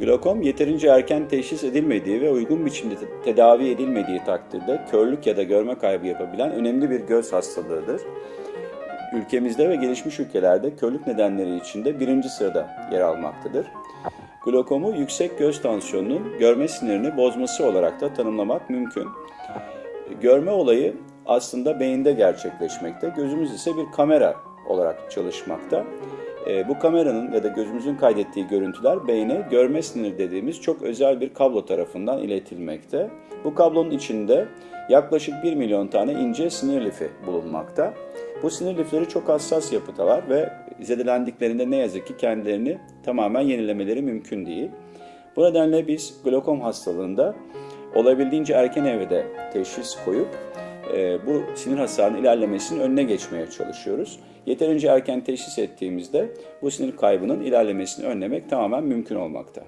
Glokom yeterince erken teşhis edilmediği ve uygun biçimde te- tedavi edilmediği takdirde körlük ya da görme kaybı yapabilen önemli bir göz hastalığıdır. Ülkemizde ve gelişmiş ülkelerde körlük nedenleri içinde birinci sırada yer almaktadır. Glokomu yüksek göz tansiyonunun görme sinirini bozması olarak da tanımlamak mümkün. Görme olayı aslında beyinde gerçekleşmekte. Gözümüz ise bir kamera olarak çalışmakta. E, bu kameranın ya da gözümüzün kaydettiği görüntüler beyne görme siniri dediğimiz çok özel bir kablo tarafından iletilmekte. Bu kablonun içinde yaklaşık 1 milyon tane ince sinir lifi bulunmakta. Bu sinir lifleri çok hassas yapıdalar ve zedelendiklerinde ne yazık ki kendilerini tamamen yenilemeleri mümkün değil. Bu nedenle biz glokom hastalığında olabildiğince erken evrede teşhis koyup bu sinir hasarının ilerlemesinin önüne geçmeye çalışıyoruz. Yeterince erken teşhis ettiğimizde bu sinir kaybının ilerlemesini önlemek tamamen mümkün olmakta.